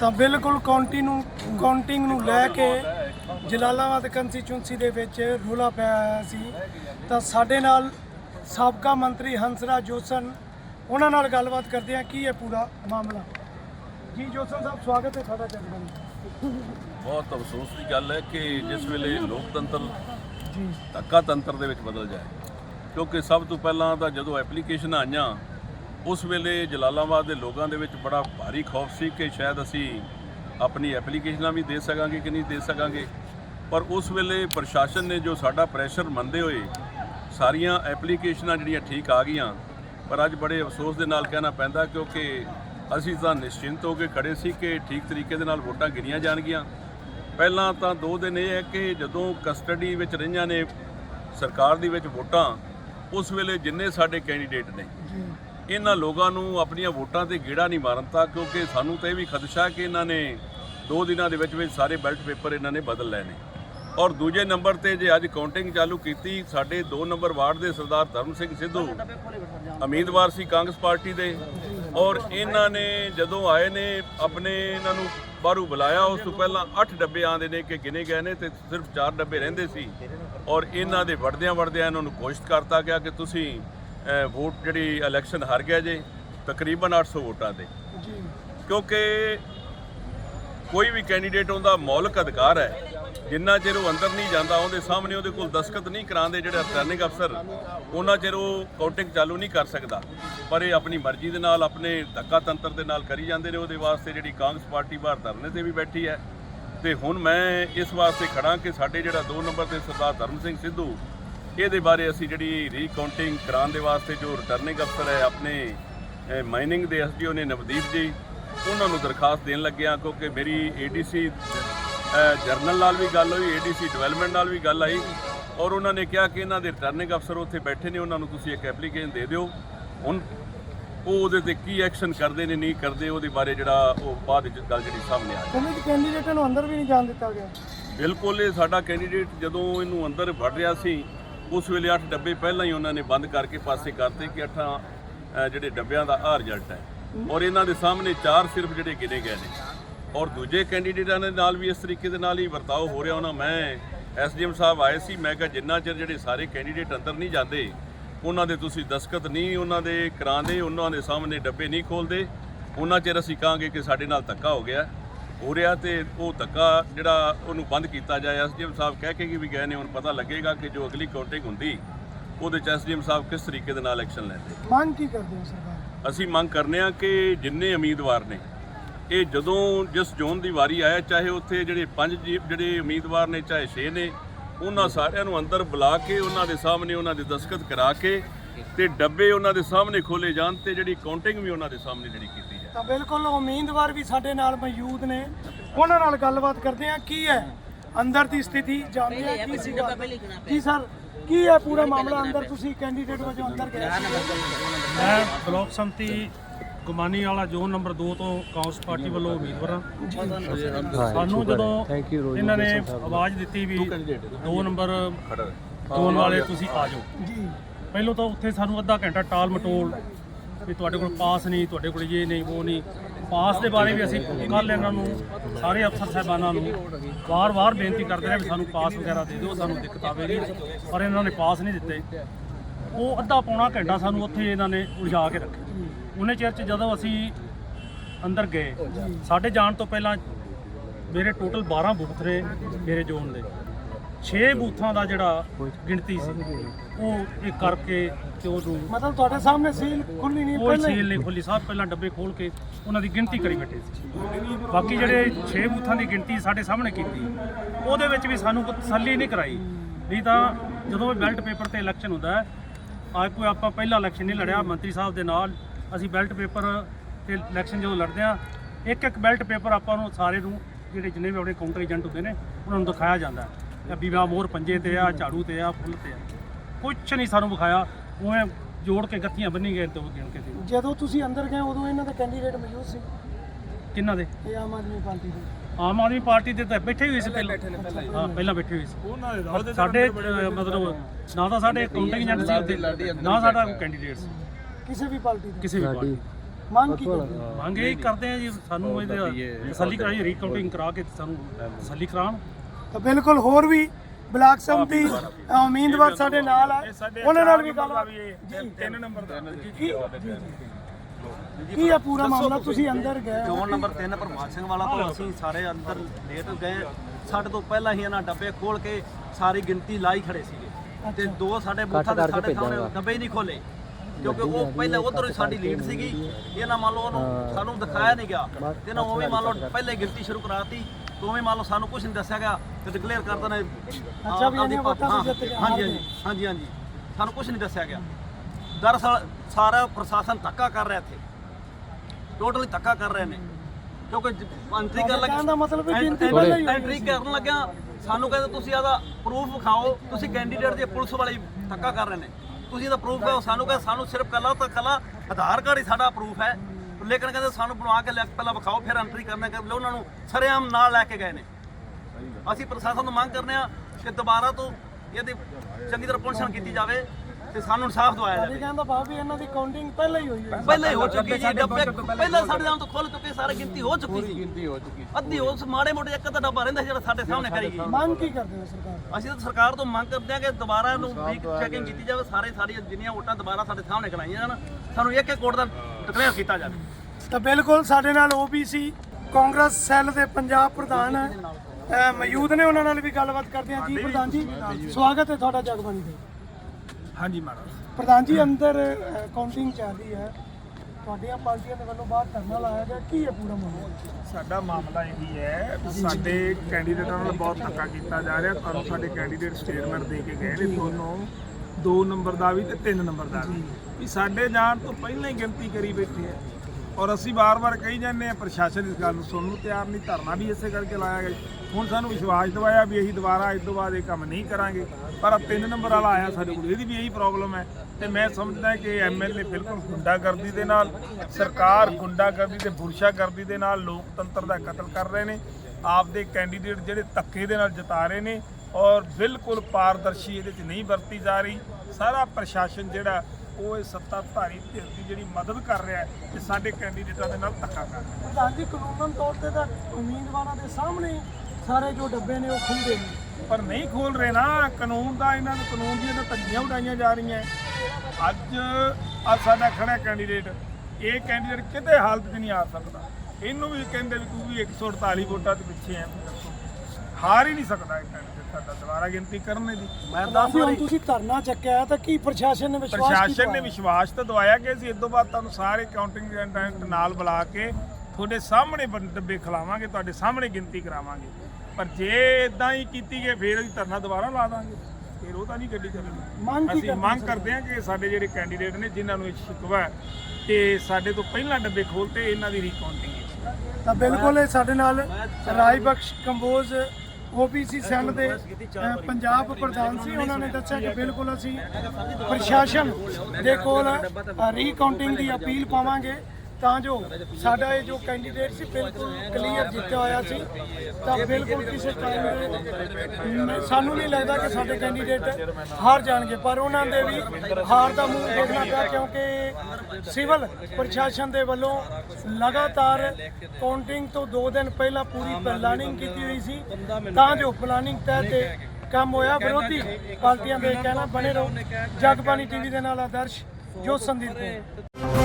ਤਾਂ ਬਿਲਕੁਲ ਕਾਉਂਟੀ ਨੂੰ ਕਾਉਂਟਿੰਗ ਨੂੰ ਲੈ ਕੇ ਜਲਾਲਾਬਾਦ ਕੰਸਟੀਚੁਐਂਸੀ ਦੇ ਵਿੱਚ ਰੌਲਾ ਪਿਆ ਸੀ। ਤਾਂ ਸਾਡੇ ਨਾਲ ਸਾਬਕਾ ਮੰਤਰੀ ਹੰਸਰਾਜ ਜੋਸਨ ਉਹਨਾਂ ਨਾਲ ਗੱਲਬਾਤ ਕਰਦੇ ਆ ਕੀ ਹੈ ਪੂਰਾ ਮਾਮਲਾ? ਜੀ ਜੋਸਨ ਸਾਹਿਬ ਸਵਾਗਤ ਹੈ ਤੁਹਾਡਾ ਜਗਬੰਦ ਬਹੁਤ ਅਫਸੋਸ ਦੀ ਗੱਲ ਹੈ ਕਿ ਜਿਸ ਵੇਲੇ ਲੋਕਤੰਤਰ ਜੀ। ਧੱਕਾ ਤੰਤਰ ਦੇ ਵਿੱਚ ਬਦਲ ਜਾਏ ਕਿਉਂਕਿ ਸਭ ਤੋਂ ਪਹਿਲਾਂ ਤਾਂ ਜਦੋਂ ਐਪਲੀਕੇਸ਼ਨ ਆਈਆਂ ਉਸ ਵੇਲੇ ਜਲਾਲਾਬਾਦ ਦੇ ਲੋਕਾਂ ਦੇ ਵਿੱਚ ਬੜਾ ਭਾਰੀ ਖੌਫ ਸੀ ਕਿ ਸ਼ਾਇਦ ਅਸੀਂ ਆਪਣੀ ਐਪਲੀਕੇਸ਼ਨਾਂ ਵੀ ਦੇ ਸਕਾਂਗੇ ਕਿ ਨਹੀਂ ਦੇ ਸਕਾਂਗੇ। ਪਰ ਉਸ ਵੇਲੇ ਪ੍ਰਸ਼ਾਸਨ ਨੇ ਜੋ ਸਾਡਾ ਪ੍ਰੈਸ਼ਰ ਮੰਨਦੇ ਹੋਏ ਸਾਰੀਆਂ ਐਪਲੀਕੇਸ਼ਨਾਂ ਜਿਹੜੀਆਂ ਠੀਕ ਆ ਗਈਆਂ, ਪਰ ਅੱਜ ਬੜੇ ਅਫਸੋਸ ਦੇ ਨਾਲ ਕਹਿਣਾ ਪੈਂਦਾ ਕਿਉਂਕਿ ਅਸੀਂ ਤਾਂ ਨਿਸ਼ਚਿੰਤ ਹੋ ਕੇ ਖੜੇ ਸੀ ਕਿ ਠੀਕ ਤਰੀਕੇ ਦੇ ਨਾਲ ਵੋਟਾਂ ਗਿਣੀਆਂ ਜਾਣਗੀਆਂ। ਪਹਿਲਾਂ ਤਾਂ ਦੋ ਦਿਨ ਇਹ ਹੈ ਕਿ ਜਦੋਂ ਕਸਟਡੀ ਵਿੱਚ ਰਹੀਆਂ ਨੇ ਸਰਕਾਰ ਦੀ ਵਿੱਚ ਵੋਟਾਂ, ਉਸ ਵੇਲੇ ਜਿੰਨੇ ਸਾਡੇ ਕੈਂਡੀਡੇਟ ਨੇ ਇਹਨਾਂ ਲੋਕਾਂ ਨੂੰ ਆਪਣੀਆਂ ਵੋਟਾਂ ਤੇ ਗੇੜਾ ਨਹੀਂ ਮਾਰਨ ਤਾ ਕਿਉਂਕਿ ਸਾਨੂੰ ਤਾਂ ਇਹ ਵੀ ਖਦਸ਼ਾ ਕਿ ਇਹਨਾਂ ਨੇ ਦੋ ਦਿਨਾਂ ਦੇ ਵਿੱਚ ਵਿੱਚ ਸਾਰੇ ਬੈਲਟ ਪੇਪਰ ਇਹਨਾਂ ਨੇ ਬਦਲ ਲਏ ਨੇ। ਔਰ ਦੂਜੇ ਨੰਬਰ ਤੇ ਜੇ ਅੱਜ ਕਾਊਂਟਿੰਗ ਚਾਲੂ ਕੀਤੀ, ਸਾਡੇ 2 ਨੰਬਰ ਵਾਰਡ ਦੇ ਸਰਦਾਰ ਧਰਮ ਸਿੰਘ ਸਿੱਧੂ, ਉਮੀਦਵਾਰ ਸੀ ਕਾਂਗਰਸ ਪਾਰਟੀ ਦੇ, ਔਰ ਇਹਨਾਂ ਨੇ ਜਦੋਂ ਆਏ ਨੇ, ਆਪਣੇ ਇਹਨਾਂ ਨੂੰ ਬਾਹਰੋਂ ਬੁਲਾਇਆ, ਉਸ ਤੋਂ ਪਹਿਲਾਂ 8 ਡੱਬੇ ਆਂਦੇ ਨੇ ਕਿ ਗਿਣੇ ਗਏ ਨੇ ਤੇ ਸਿਰਫ 4 ਡੱਬੇ ਰਹਿੰਦੇ ਸੀ। ਔਰ ਇਹਨਾਂ ਦੇ ਵੜਦਿਆਂ ਵੜਦਿਆਂ ਇਹਨਾਂ ਨੂੰ ਘੋਸ਼ਿਤ ਕਰਤਾ ਗਿਆ ਕਿ ਤੁਸੀਂ ਵੋਟ ਜਿਹੜੀ ਇਲੈਕਸ਼ਨ ਹਾਰ ਗਿਆ ਜੇ ਤਕਰੀਬਨ 800 ਵੋਟਾਂ ਤੇ। ਜੀ। ਕਿਉਂਕਿ ਕੋਈ ਵੀ ਕੈਂਡੀਡੇਟ ਉਹਦਾ ਮੌਲਿਕ ਅਧਿਕਾਰ ਹੈ ਜਿੰਨਾ ਚਿਰ ਉਹ ਅੰਦਰ ਨਹੀਂ ਜਾਂਦਾ ਉਹਦੇ ਸਾਹਮਣੇ ਉਹਦੇ ਕੋਲ ਦਸਖਤ ਨਹੀਂ ਕਰਾਉਂਦੇ ਜਿਹੜਾ ਰਿਟਰਨਿੰਗ ਅਫਸਰ ਉਹਨਾਂ ਚਿਰ ਉਹ ਕਾਊਂਟਿੰਗ ਚਾਲੂ ਨਹੀਂ ਕਰ ਸਕਦਾ। ਪਰ ਇਹ ਆਪਣੀ ਮਰਜ਼ੀ ਦੇ ਨਾਲ ਆਪਣੇ ਧੱਕਾ ਤੰਤਰ ਦੇ ਨਾਲ ਕਰੀ ਜਾਂਦੇ ਨੇ ਉਹਦੇ ਵਾਸਤੇ ਜਿਹੜੀ ਕਾਂਗਰਸ ਪਾਰਟੀ ਬਾਹਰ ਧਰਨੇ ਤੇ ਵੀ ਬੈਠੀ ਹੈ। ਤੇ ਹੁਣ ਮੈਂ ਇਸ ਵਾਸਤੇ ਖੜਾ ਕਿ ਸਾਡੇ ਜਿਹੜਾ 2 ਨੰਬਰ ਤੇ ਸਰਦਾਰ ਧਰਮ ਸਿੰਘ ਸਿੱਧੂ ਇਹਦੇ ਬਾਰੇ ਅਸੀਂ ਜਿਹੜੀ ਰੀਕਾਊਂਟਿੰਗ ਕਰਾਉਣ ਦੇ ਵਾਸਤੇ ਜੋ ਰਿਟਰਨਿੰਗ ਅਫਸਰ ਹੈ ਆਪਣੇ ਮਾਈਨਿੰਗ ਦੇ ਐਸਡੀਓ ਨੇ ਨਵਦੀਪ ਜੀ ਉਹਨਾਂ ਨੂੰ ਦਰਖਾਸਤ ਦੇਣ ਲੱਗਿਆ ਕਿਉਂਕਿ ਮੇਰੀ ਏਡੀਸੀ ਜਰਨਲ ਨਾਲ ਵੀ ਗੱਲ ਹੋਈ ਏਡੀਸੀ ਡਿਵੈਲਪਮੈਂਟ ਨਾਲ ਵੀ ਗੱਲ ਆਈ ਔਰ ਉਹਨਾਂ ਨੇ ਕਿਹਾ ਕਿ ਇਹਨਾਂ ਦੇ ਰਿਟਰਨਿੰਗ ਅਫਸਰ ਉੱਥੇ ਬੈਠੇ ਨੇ ਉਹਨਾਂ ਨੂੰ ਤੁਸੀਂ ਇੱਕ ਐਪਲੀਕੇਸ਼ਨ ਦੇ ਦਿਓ। ਹੁਣ ਉਹ ਉਹਦੇ ਤੇ ਕੀ ਐਕਸ਼ਨ ਕਰਦੇ ਨੇ ਨਹੀਂ ਕਰਦੇ ਉਹਦੇ ਬਾਰੇ ਜਿਹੜਾ ਉਹ ਬਾਅਦ ਵਿੱਚ ਗੱਲ ਜਿਹੜੀ ਸਾਹਮਣੇ ਆ ਜਾਏ ਕਹਿੰਦੇ ਕੈਂਡੀਡੇਟਾਂ ਨੂੰ ਅੰਦਰ ਵੀ ਨਹੀਂ ਜਾਣ ਦਿੱਤਾ ਗਿਆ। ਬਿਲਕੁਲ ਇਹ ਸਾਡਾ ਕੈਂਡੀਡੇਟ ਜਦੋਂ ਇਹਨੂੰ ਅੰਦਰ ਵੜ ਰਿਹਾ ਸੀ ਉਸ ਵੇਲੇ 8 ਡੱਬੇ ਪਹਿਲਾਂ ਹੀ ਉਹਨਾਂ ਨੇ ਬੰਦ ਕਰਕੇ ਪਾਸੇ ਕਰਤੇ ਕਿ ਅੱਠਾਂ ਜਿਹੜੇ ਡੱਬਿਆਂ ਦਾ ਆ ਰਿਜ਼ਲਟ ਹੈ। ਔਰ ਇਹਨਾਂ ਦੇ ਸਾਹਮਣੇ ਚਾਰ ਸਿਰਫ ਜਿਹੜੇ ਗਿਣੇ ਗਏ ਨੇ। ਔਰ ਦੂਜੇ ਕੈਂਡੀਡੇਟਾਂ ਦੇ ਨਾਲ ਵੀ ਇਸ ਤਰੀਕੇ ਦੇ ਨਾਲ ਹੀ ਵਰਤਾਓ ਹੋ ਰਿਹਾ ਉਹਨਾਂ ਮੈਂ ਐਸਡੀਐਮ ਸਾਹਿਬ ਆਏ ਸੀ, ਮੈਂ ਕਿਹਾ ਜਿੰਨਾ ਚਿਰ ਜਿਹੜੇ ਸਾਰੇ ਕੈਂਡੀਡੇਟ ਅੰਦਰ ਨਹੀਂ ਜਾਂਦੇ, ਉਹਨਾਂ ਦੇ ਤੁਸੀਂ ਦਸਖਤ ਨਹੀਂ, ਉਹਨਾਂ ਦੇ ਕਰਾਉਂਦੇ ਉਹਨਾਂ ਦੇ ਸਾਹਮਣੇ ਡੱਬੇ ਨਹੀਂ ਖੋਲਦੇ। ਉਹਨਾਂ ਚਿਰ ਅਸੀਂ ਕਹਾਂਗੇ ਕਿ ਸਾਡੇ ਨਾਲ ਧੱਕਾ ਹੋ ਗਿਆ। ਹੋ ਰਿਹਾ ਤੇ ਉਹ ਧੱਕਾ ਜਿਹੜਾ ਉਹਨੂੰ ਬੰਦ ਕੀਤਾ ਜਾਏ। ਐਸਡੀਐਮ ਸਾਹਿਬ ਕਹਿ ਕੇ ਵੀ ਗਏ ਨੇ ਹੁਣ ਪਤਾ ਲੱਗੇਗਾ ਕਿ ਜੋ ਅਗਲੀ ਕਾਊਂਟਿੰਗ ਹੁੰਦੀ ਉਹਦੇ ਚ ਐਸਡੀਐਮ ਸਾਹਿਬ ਕਿਸ ਤਰੀਕੇ ਦੇ ਨਾਲ ਐਕਸ਼ਨ ਲੈਂਦੇ? ਮੰਗ ਕੀ ਕਰਦੇ ਹੋ ਸਰਕਾਰ? ਅਸੀਂ ਮੰਗ ਕਰਨੇ ਆ ਕਿ ਜਿੰਨੇ ਉਮੀਦਵਾਰ ਨੇ ਇਹ ਜਦੋਂ ਜਿਸ ਜ਼ੋਨ ਦੀ ਵਾਰੀ ਆਇਆ ਚਾਹੇ ਉੱਥੇ ਜਿਹੜੇ ਪੰਜ ਜੀ- ਜਿਹੜੇ ਉਮੀਦਵਾਰ ਨੇ ਚਾਹੇ 6 ਨੇ ਉਹਨਾਂ ਸਾਰਿਆਂ ਨੂੰ ਅੰਦਰ ਬੁਲਾ ਕੇ ਉਹਨਾਂ ਦੇ ਸਾਹਮਣੇ ਉਹਨਾਂ ਦੇ ਦਸਖਤ ਕਰਾ ਕੇ ਤੇ ਡੱਬੇ ਉਹਨਾਂ ਦੇ ਸਾਹਮਣੇ ਖੋਲੇ ਜਾਣ ਤੇ ਜਿਹੜੀ ਕਾਊਂਟਿੰਗ ਵੀ ਉਹਨਾਂ ਦੇ ਸਾਹਮਣੇ ਜਿਹੜੀ ਕੀਤੀ ਤਾਂ ਬਿਲਕੁਲ ਉਮੀਦਵਾਰ ਵੀ ਸਾਡੇ ਨਾਲ ਮੌਜੂਦ ਨੇ। ਉਹਨਾਂ ਨਾਲ ਗੱਲਬਾਤ ਕਰਦੇ ਆ ਕੀ ਹੈ ਅੰਦਰ ਦੀ ਸਥਿਤੀ ਜਾਣਦੇ ਆ ਕੀ ਸੀ ਜੀ ਸਰ ਕੀ ਹੈ ਪੂਰਾ ਮਾਮਲਾ ਅੰਦਰ? ਤੁਸੀਂ ਕੈਂਡੀਡੇਟ ਵਜੋਂ ਅੰਦਰ ਗਏ ਮੈਂ ਬਲਾਕ ਸੰਮਤੀ ਗੁਮਾਨੀ ਵਾਲਾ ਜ਼ੋਨ ਨੰਬਰ 2 ਤੋਂ ਕਾਂਗਰਸ ਪਾਰਟੀ ਵੱਲੋਂ ਉਮੀਦਵਾਰ ਹਾਂ। ਸਾਨੂੰ ਜਦੋਂ ਇਹਨਾਂ ਨੇ ਆਵਾਜ਼ ਦਿੱਤੀ ਵੀ 2 ਨੰਬਰ ਜ਼ੋਨ ਵਾਲੇ ਤੁਸੀਂ ਆ ਜਾਓ। ਜੀ। ਪਹਿਲਾਂ ਤਾਂ ਉੱਥੇ ਸਾਨੂੰ ਅੱਧਾ ਘੰਟਾ ਟਾਲ ਮਟੋਲ ਵੀ ਤੁਹਾਡੇ ਕੋਲ ਪਾਸ ਨਹੀਂ, ਤੁਹਾਡੇ ਕੋਲ ਇਹ ਨਹੀਂ, ਉਹ ਨਹੀਂ। ਪਾਸ ਦੇ ਬਾਰੇ ਵੀ ਅਸੀਂ ਕੱਲ ਇਹਨਾਂ ਨੂੰ, ਸਾਰੇ ਅਫਸਰ ਸਾਹਿਬਾਨਾਂ ਨੂੰ ਵਾਰ-ਵਾਰ ਬੇਨਤੀ ਕਰਦੇ ਰਹੇ ਵੀ ਸਾਨੂੰ ਪਾਸ ਵਗੈਰਾ ਦੇ ਦਿਓ, ਸਾਨੂੰ ਦਿੱਕਤ ਆਵੇਗੀ ਪਰ ਇਹਨਾਂ ਨੇ ਪਾਸ ਨਹੀਂ ਦਿੱਤੇ। ਉਹ ਅੱਧਾ ਪੌਣਾ ਘੰਟਾ ਸਾਨੂੰ ਉੱਥੇ ਇਹਨਾਂ ਨੇ ਉਲਝਾ ਕੇ ਰੱਖਿਆ। ਉਹਨੇ ਚਿਰ ਚ ਜਦੋਂ ਅਸੀਂ ਅੰਦਰ ਗਏ, ਸਾਡੇ ਜਾਣ ਤੋਂ ਪਹਿਲਾਂ ਮੇਰੇ ਟੋਟਲ 12 ਬੂਥ ਨੇ ਮੇਰੇ ਜ਼ੋਨ ਦੇ। 6 ਬੂਥਾਂ ਦਾ ਜਿਹੜਾ ਗਿਣਤੀ ਸੀ ਉਹ ਇਹ ਕਰਕੇ ਤੇ ਉਹਨੂੰ ਮਤਲਬ ਤੁਹਾਡੇ ਸਾਹਮਣੇ ਸੀਲ ਖੁੱਲੀ ਨਹੀਂ ਪਹਿਲਾਂ? ਸੀਲ ਨਹੀਂ ਖੁੱਲੀ ਸਭ ਪਹਿਲਾਂ ਡੱਬੇ ਖੋਲ ਕੇ ਉਹਨਾਂ ਦੀ ਗਿਣਤੀ ਕਰੀ ਬੈਠੇ ਸੀ। ਬਾਕੀ ਜਿਹੜੇ 6 ਬੂਥਾਂ ਦੀ ਗਿਣਤੀ ਸਾਡੇ ਸਾਹਮਣੇ ਕੀਤੀ ਉਹਦੇ ਵਿੱਚ ਵੀ ਸਾਨੂੰ ਕੋਈ ਤਸੱਲੀ ਨਹੀਂ ਕਰਾਈ। ਨਹੀਂ ਤਾਂ ਜਦੋਂ ਇਹ ਬੈਲਟ ਪੇਪਰ ਤੇ ਇਲੈਕਸ਼ਨ ਹੁੰਦਾ ਹੈ ਅੱਜ ਕੋਈ ਆਪਾਂ ਪਹਿਲਾ ਇਲੈਕਸ਼ਨ ਨਹੀਂ ਲੜਿਆ ਮੰਤਰੀ ਸਾਹਿਬ ਦੇ ਨਾਲ ਅਸੀਂ ਬੈਲਟ ਪੇਪਰ ਤੇ ਇਲੈਕਸ਼ਨ ਜਦੋਂ ਲੜਦੇ ਆ ਇੱਕ ਇੱਕ ਬੈਲਟ ਪੇਪਰ ਆਪਾਂ ਨੂੰ ਸਾਰੇ ਨੂੰ ਜਿਹੜੇ ਜਿੰਨੇ ਵੀ ਆਪਣੇ ਕਾਊਂਟਰ ਏਜੰਟ ਹੁੰਦੇ ਨੇ ਉਹਨਾਂ ਨੂੰ ਦਿਖਾਇਆ ਜਾਂਦਾ ਹੈ। ਵੀ ਆ ਮੋਹਰ ਪੰਜੇ ਤੇ ਆ ਝਾੜੂ ਤੇ ਆ ਫੁੱਲ ਤੇ ਆ। ਕੁਛ ਨਹੀਂ ਸਾਨੂੰ ਵਿਖਾਇਆ। ਉਵੇਂ ਜੋੜ ਕੇ ਗੱਤੀਆਂ ਬੰਨੀ ਗਏ ਤੇ ਉਹ ਗਿਣ ਕੇ ਦੇ ਜਦੋਂ ਤੁਸੀਂ ਅੰਦਰ ਗਏ ਉਦੋਂ ਇਹਨਾਂ ਦਾ ਕੈਂਡੀਡੇਟ ਮੌਜੂਦ ਸੀ? ਕਿੰਨਾਂ ਦੇ? ਇਹ ਆਮ ਆਦਮੀ ਪਾਰਟੀ ਦੇ। ਆਮ ਆਦਮੀ ਪਾਰਟੀ ਦੇ ਤਾਂ ਬੈਠੇ ਹੋਏ ਸੀ ਪਹਿਲਾਂ ਹਾਂ। ਪਹਿਲਾਂ ਬੈਠੇ ਹੋਏ ਸੀ। ਸਾਡੇ ਮਤਲਬ ਨਾ। ਤਾਂ ਸਾਡੇ ਕਾਊਂਟਿੰਗ ਏਜੰਟ ਸੀ ਉੱਥੇ ਨਾ ਸਾਡਾ ਕੋਈ ਕੈਂਡੀਡੇਟ ਸੀ। ਕਿਸੇ ਵੀ ਪਾਰਟੀ ਦੇ। ਕਿਸੇ ਵੀ ਪਾਰਟੀ। ਮੰਗ ਕੀ ਕਰਦੇ? ਮੰਗ ਇਹ ਕਰਦੇ ਆ ਜੀ ਸਾਨੂੰ ਇਹਦੇ ਤਸੱਲੀ ਕਰਾਈ ਰੀਕਾਊਂਟਿੰਗ ਕਰਾ ਕੇ ਸਾਨੂੰ ਤਸੱਲੀ ਕਰਾਉਣ। ਬਿਲਕੁਲ ਹੋਰ ਵੀ ਬਲਾਕ ਸੰਮਤੀ ਉਮੀਦਵਾਰ ਸਾਡੇ ਨਾਲ ਆ। ਉਹਨਾਂ ਨਾਲ ਵੀ ਗੱਲ ਜੀ ਤਿੰਨ ਨੰਬਰ ਦਾ। ਕੀ ਜੀ, ਜੀ। ਕੀ ਆ ਪੂਰਾ ਮਾਮਲਾ? ਤੁਸੀਂ ਅੰਦਰ ਗਏ। ਚੋਣ ਨੰਬਰ 3 ਪ੍ਰਭਾਤ ਸਿੰਘ ਵਾਲਾ ਤੋਂ ਅਸੀਂ ਸਾਰੇ ਅੰਦਰ ਲੇਟ ਗਏ। ਸਾਡੇ ਤੋਂ ਪਹਿਲਾਂ ਹੀ ਇਹਨਾਂ ਡੱਬੇ ਖੋਲ ਕੇ ਸਾਰੀ ਗਿਣਤੀ ਲਾਈ ਖੜੇ ਸੀਗੇ। ਤੇ ਦੋ ਸਾਡੇ ਬੂਥਾਂ ਦੇ ਸਾਡੇ ਸਾਹਮਣੇ ਡੱਬੇ ਹੀ ਨਹੀਂ ਖੋਲੇ ਕਿਉਂਕਿ ਉਹ ਪਹਿਲੇ ਉਧਰੋਂ ਹੀ ਸਾਡੀ ਲੀਡ ਸੀਗੀ। ਇਹਨਾਂ ਮੰਨ ਲਓ ਉਹਨੂੰ ਸਾਨੂੰ ਦਿਖਾਇਆ ਨਹੀਂ ਗਿਆ। ਤੇ ਨਾ ਉਵੇਂ ਮੰਨ ਲਓ ਪਹਿਲੇ ਗਿਣਤੀ ਸ਼ੁਰੂ ਕਰਾਤੀ। ਉਵੇਂ ਮੰਨ ਲਓ ਸਾਨੂੰ ਕੁਝ ਨਹੀਂ ਦੱਸਿਆ ਗਿਆ ਤੇ ਡਿਕਲੇਅਰ ਕਰ ਦੇਣਾ ਅੱਛਾ ਵੀ ਇਹਨੇ ਵੋਟਾਂ ਤੋਂ ਜਿੱਤ ਕੇ ਹਾਂਜੀ ਹਾਂਜੀ ਹਾਂਜੀ ਹਾਂਜੀ। ਸਾਨੂੰ ਕੁਝ ਨਹੀਂ ਦੱਸਿਆ ਗਿਆ। ਦਰਅਸਲ ਸਾਰਾ ਪ੍ਰਸ਼ਾਸਨ ਧੱਕਾ ਕਰ ਰਿਹਾ ਇੱਥੇ। ਟੋਟਲੀ ਧੱਕਾ ਕਰ ਰਹੇ ਨੇ। ਕਿਉਂਕਿ ਐਂਟਰੀ ਕਰਨ ਲੱਗੇ ਦਾ ਮਤਲਬ ਵੀ ਗਿਣਤੀ ਪਹਿਲਾਂ ਹੀ ਐਂਟਰੀ ਕਰਨ ਲੱਗਿਆ ਸਾਨੂੰ ਕਹਿੰਦੇ ਤੁਸੀਂ ਆਦਾ ਪ੍ਰੂਫ ਵਿਖਾਓ ਤੁਸੀਂ ਕੈਂਡੀਡੇਟ ਦੇ ਪੁਲਿਸ ਵਾਲੇ ਧੱਕਾ ਕਰ ਰਹੇ ਨੇ। ਤੁਸੀਂ ਇਹਦਾ ਪ੍ਰੂਫ ਦਿਓ ਸਾਨੂੰ ਕਹਿੰਦੇ ਸਾਨੂੰ ਸਿਰਫ ਕੱਲਾ ਤਾਂ ਕੱਲਾ ਆਧਾਰ ਕਾਰਡ ਹੀ ਸਾਡਾ ਪ੍ਰੂਫ ਹੈ। ਲੇਕਿਨ ਕਹਿੰਦੇ ਸਾਨੂੰ ਬਣਵਾ ਕੇ ਲੈ ਪਹਿਲਾਂ ਵਿਖਾਓ ਫਿਰ ਐਂਟਰੀ ਕਰਨਾ ਕਿ ਉਹਨਾਂ ਨੂੰ ਸਰੇਆਮ ਨਾਲ ਲੈ ਕੇ ਗਏ ਨੇ। ਅਸੀਂ ਪ੍ਰਸ਼ਾਸਨ ਤੋਂ ਮੰਗ ਕਰਨੇ ਆ ਕਿ ਦੁਬਾਰਾ ਤੋਂ ਇਹਦੀ ਚੰਗੀ ਤਰ੍ਹਾਂ ਪੁਣਛਣ ਕੀਤੀ ਜਾਵੇ ਤੇ ਸਾਨੂੰ ਇਨਸਾਫ ਦਵਾਇਆ ਇਹ ਜਾਵੇ ਕਹਿੰਦਾ ਭਾਵ ਵੀ ਇਹਨਾਂ ਦੀ ਕਾਊਂਟਿੰਗ ਪਹਿਲਾਂ ਹੀ ਹੋਈ ਹੈ ਪਹਿਲਾਂ ਹੀ ਹੋ ਚੁੱਕੀ ਜੀ ਡੱਬੇ ਪਹਿਲਾਂ ਸਾਡੇ ਨਾਮ ਤੋਂ ਖੁੱਲ ਚੁੱਕੇ ਸਾਰੇ ਗਿਣਤੀ ਹੋ ਚੁੱਕੀ ਸੀ। ਗਿਣਤੀ ਹੋ ਚੁੱਕੀ ਅੱਧੀ ਉਸ ਮਾੜੇ ਮੋਟੇ ਇੱਕ ਅੱਧਾ ਡੱਬਾ ਰਹਿੰਦਾ ਜਿਹੜਾ ਸਾਡੇ ਸਾਹਮਣੇ ਕਰੀ ਗਈ ਮੰਗ ਕੀ ਕਰਦੇ ਹੋ ਸਰਕਾਰ? ਅਸੀਂ ਤਾਂ ਸਰਕਾਰ ਤੋਂ ਮੰਗ ਕਰਦੇ ਹਾਂ ਕਿ ਦੁਬਾਰਾ ਰੀਕ ਚੈਕਿੰਗ ਕੀਤੀ ਜਾਵੇ ਸਾਰੇ ਸਾਰੀਆਂ ਜਿੰਨੀਆਂ ਵੋਟਾਂ ਦੁਬਾਰਾ ਸਾਡੇ ਸਾਹਮਣੇ ਕਰਾਈਆਂ ਜਾਣ। ਸਾਨੂੰ ਇੱਕ ਇੱਕ ਵੋਟ ਦਾ ਡਿਕਲੇਅਰ ਕੀਤਾ ਜਾਵੇ। ਤਾਂ ਬਿਲਕੁਲ ਸਾਡੇ ਨਾਲ ਓਬੀਸੀ ਕਾਂਗਰਸ ਸੈੱਲ ਦੇ ਪੰਜਾਬ ਪ੍ਰਧਾਨ ਅ, ਮੌਜੂਦ ਨੇ। ਉਹਨਾਂ ਨਾਲ ਵੀ ਗੱਲਬਾਤ ਕਰਦੇ ਹਾਂ। ਜੀ ਪ੍ਰਧਾਨ ਜੀ ਸਵਾਗਤ ਹੈ ਤੁਹਾਡਾ ਜਗਬਾਣੀ ਦੇ ਹਾਂਜੀ ਮਹਾਰਾਜ। ਪ੍ਰਧਾਨ ਜੀ ਅੰਦਰ ਕਾਊਂਟਿੰਗ ਚੱਲ ਰਹੀ ਹੈ। ਤੁਹਾਡੀਆਂ ਪਾਰਟੀਆਂ ਦੇ ਵੱਲੋਂ ਬਾਹਰ ਧਰਨਾ ਲਾਇਆ ਗਿਆ। ਕੀ ਹੈ ਪੂਰਾ ਮਾਮਲਾ? ਸਾਡਾ ਮਾਮਲਾ ਇਹੀ ਹੈ ਵੀ ਸਾਡੇ ਕੈਂਡੀਡੇਟਾਂ ਨਾਲ ਬਹੁਤ ਧੱਕਾ ਕੀਤਾ ਜਾ ਰਿਹਾ। ਤੁਹਾਨੂੰ ਸਾਡੇ ਕੈਂਡੀਡੇਟ ਸਟੇਟਮੈਂਟ ਦੇ ਕੇ ਗਏ ਨੇ। ਦੋਨੋਂ 2 ਨੰਬਰ ਦਾ ਵੀ ਤੇ 3 ਨੰਬਰ ਦਾ ਵੀ। ਵੀ ਸਾਡੇ ਜਾਣ ਤੋਂ ਪਹਿਲਾਂ ਹੀ ਗਿਣਤੀ ਕਰੀ ਬੈਠੇ ਆ। ਔਰ ਅਸੀਂ ਵਾਰ-ਵਾਰ ਕਹੀ ਜਾਂਦੇ ਆ ਪ੍ਰਸ਼ਾਸਨ ਇਸ ਗੱਲ ਨੂੰ ਸੁਣਨ ਨੂੰ ਤਿਆਰ ਨਹੀਂ, ਧਰਨਾ ਵੀ ਇਸੇ ਕਰਕੇ ਲਾਇਆ ਗਿਆ ਹੁਣ ਸਾਨੂੰ ਵਿਸ਼ਵਾਸ ਦਿਵਾਇਆ ਵੀ ਅਸੀਂ ਦੁਬਾਰਾ ਇਸ ਤੋਂ ਬਾਅਦ ਇਹ ਕੰਮ ਨਹੀਂ ਕਰਾਂਗੇ। ਪਰ ਆਹ ਤਿੰਨ ਨੰਬਰ ਵਾਲਾ ਆਇਆ ਸਾਡੇ ਕੋਲ, ਇਹਦੀ ਵੀ ਇਹੀ ਪ੍ਰੋਬਲਮ ਹੈ। ਤੇ ਮੈਂ ਸਮਝਦਾ ਕਿ ਐਮਐਲਏ ਬਿਲਕੁਲ ਗੁੰਡਾਗਰਦੀ ਦੇ ਨਾਲ, ਸਰਕਾਰ ਗੁੰਡਾਗਰਦੀ ਤੇ ਬੁਰਸ਼ਾਗਰਦੀ ਦੇ ਨਾਲ ਲੋਕਤੰਤਰ ਦਾ ਕਤਲ ਕਰ ਰਹੇ ਨੇ। ਆਪਦੇ ਕੈਂਡੀਡੇਟ ਜਿਹੜੇ ਧੱਕੇ ਦੇ ਨਾਲ ਜਿਤਾ ਰਹੇ ਨੇ ਔਰ ਬਿਲਕੁਲ ਪਾਰਦਰਸ਼ੀ ਇਹਦੇ 'ਚ ਨਹੀਂ ਵਰਤੀ ਜਾ ਰਹੀ। ਸਾਰਾ ਪ੍ਰਸ਼ਾਸਨ ਜਿਹੜਾ ਉਹ ਇਹ ਸੱਤਾਧਾਰੀ ਧਿਰ ਦੀ ਜਿਹੜੀ ਮਦਦ ਕਰ ਰਿਹਾ ਹੈ ਤੇ ਸਾਡੇ ਕੈਂਡੀਡੇਟਾਂ ਦੇ ਨਾਲ ਧੱਕਾ ਕਰ ਰਿਹਾ ਹੈ। ਪ੍ਰਧਾਨ ਜੀ ਕਾਨੂੰਨ ਤੌਰ ਤੇ ਤਾਂ ਉਮੀਦਵਾਰਾਂ ਦੇ ਸਾਹਮਣੇ ਸਾਰੇ ਜੋ ਡੱਬੇ ਨੇ ਉਹ ਖੁੱਲ੍ਹਦੇ ਨੇ। ਪਰ ਨਹੀਂ ਖੋਲ ਰਹੇ ਨਾ ਕਾਨੂੰਨ ਦਾ ਇਹਨਾਂ ਨੂੰ ਕਾਨੂੰਨ ਦੀਆਂ ਤਾਂ ਧੱਜੀਆਂ ਉਡਾਈਆਂ ਜਾ ਰਹੀਆਂ ਅੱਜ ਆ ਸਾਡਾ ਖੜਾ ਕੈਂਡੀਡੇਟ ਇਹ ਕੈਂਡੀਡੇਟ ਕਿਤੇ ਹਾਲਤ 'ਚ ਨਹੀਂ ਆ ਸਕਦਾ। ਇਹਨੂੰ ਵੀ ਕਹਿੰਦੇ ਵੀ ਤੂੰ ਵੀ 148 ਵੋਟਾਂ ਦੇ ਪਿੱਛੇ ਹੈ ਹਾਰ ਹੀ ਨਹੀਂ ਸਕਦਾ ਇਹ ਕੈਂਡੀਡੇਟ। ਸਾਡਾ ਦੁਬਾਰਾ ਗਿਣਤੀ ਕਰਨੇ ਦੀ। ਮੈਂ ਦੱਸ ਦੱਸ ਹੁਣ ਤੁਸੀਂ ਧਰਨਾ ਚੱਕਿਆ ਹੈ ਤਾਂ ਕੀ ਪ੍ਰਸ਼ਾਸਨ ਨੇ ਵਿਸ਼ਵਾਸ ਪ੍ਰਸ਼ਾਸਨ ਨੇ ਕੀਤਾ ਵਿਸ਼ਵਾਸ ਤਾਂ ਦਵਾਇਆ ਕਿ ਅਸੀਂ ਇਸ ਤੋਂ ਬਾਅਦ ਤੁਹਾਨੂੰ ਸਾਰੇ ਕਾਊਂਟਿੰਗ ਏਜੰਟ ਨਾਲ ਬੁਲਾ ਕੇ ਤੁਹਾਡੇ ਸਾਹਮਣੇ ਬੰ- ਡੱਬੇ ਖਿਲਾਵਾਂਗੇ ਤੁਹਾਡੇ ਸਾਹਮਣੇ ਗਿਣਤੀ ਕਰਾਵਾਂਗੇ। ਪਰ ਜੇ ਇਦਾਂ ਹੀ ਕੀਤੀ ਗਈ ਫੇਰ ਅਸੀਂ ਧਰਨਾ ਦੁਬਾਰਾ ਲਾ ਦਾਂਗੇ। ਫੇਰ ਉਹ ਤਾਂ ਨਹੀਂ ਗੱਡੀ ਚੱਲਣੀ। ਅਸੀਂ ਮੰਗ ਕਰਦੇ ਹਾਂ ਕਿ ਸਾਡੇ ਜਿਹੜੇ ਕੈਂਡੀਡੇਟ ਨੇ ਜਿਨ੍ਹਾਂ ਨੂੰ ਇਹ ਸ਼ਿਕਵਾ ਕਿ ਸਾਡੇ ਤੋਂ ਪਹਿਲਾਂ ਡੱਬੇ ਖੋਲਤੇ ਇਹਨਾਂ ਦੀ ਰੀਕਾਊਂਟਿੰਗ ਤਾਂ ਬਿਲਕੁਲ ਸਾਡੇ ਨਾਲ ਰਾਜ ਬਖਸ਼ ਕੰਬੋਜ ਓਬੀਸੀ ਸੈੱਲ ਦੇ ਪੰਜਾਬ ਪ੍ਰਧਾਨ ਸੀ, ਉਹਨਾਂ ਨੇ ਦੱਸਿਆ ਕਿ ਬਿਲਕੁਲ ਅਸੀਂ ਪ੍ਰਸ਼ਾਸਨ ਦੇ ਕੋਲ ਰੀਕਾਊਂਟਿੰਗ ਦੀ ਅਪੀਲ ਪਾਵਾਂਗੇ। ਤਾਂ ਜੋ ਸਾਡਾ ਇਹ ਜੋ ਕੈਂਡੀਡੇਟ ਸੀ ਬਿਲਕੁਲ ਕਲੀਅਰ ਜਿੱਤਿਆ ਹੋਇਆ ਸੀ, ਤਾਂ ਬਿਲਕੁਲ ਕਿਸੇ ਟਾਈਮ ਸਾਨੂੰ ਨਹੀਂ ਲੱਗਦਾ ਕਿ ਸਾਡੇ ਕੈਂਡੀਡੇਟ ਹਾਰ ਜਾਣਗੇ, ਪਰ ਉਹਨਾਂ ਦੇ ਵੀ ਹਾਰ ਦਾ ਮੂੰਹ ਦੇਖਣਾ ਪਿਆ ਕਿਉਂਕਿ ਸਿਵਲ ਪ੍ਰਸ਼ਾਸਨ ਦੇ ਵੱਲੋਂ ਲਗਾਤਾਰ ਕਾਊਂਟਿੰਗ ਤੋਂ 2 ਦਿਨ ਪਹਿਲਾਂ ਪੂਰੀ ਪਲਾਨਿੰਗ ਕੀਤੀ ਹੋਈ ਸੀ, ਤਾਂ ਜੋ ਪਲਾਨਿੰਗ ਤਹਿਤ ਕੰਮ ਹੋਇਆ। ਵਿਰੋਧੀ ਪਾਰਟੀਆਂ ਦੇ ਕਹਿਣਾ ਬਣੇ ਰਹੋ। ਜਗਬਾਣੀ ਟੀਵੀ ਦੇ ਨਾਲ ਆਦਰਸ਼ ਜੋ ਸੰਦੀਪ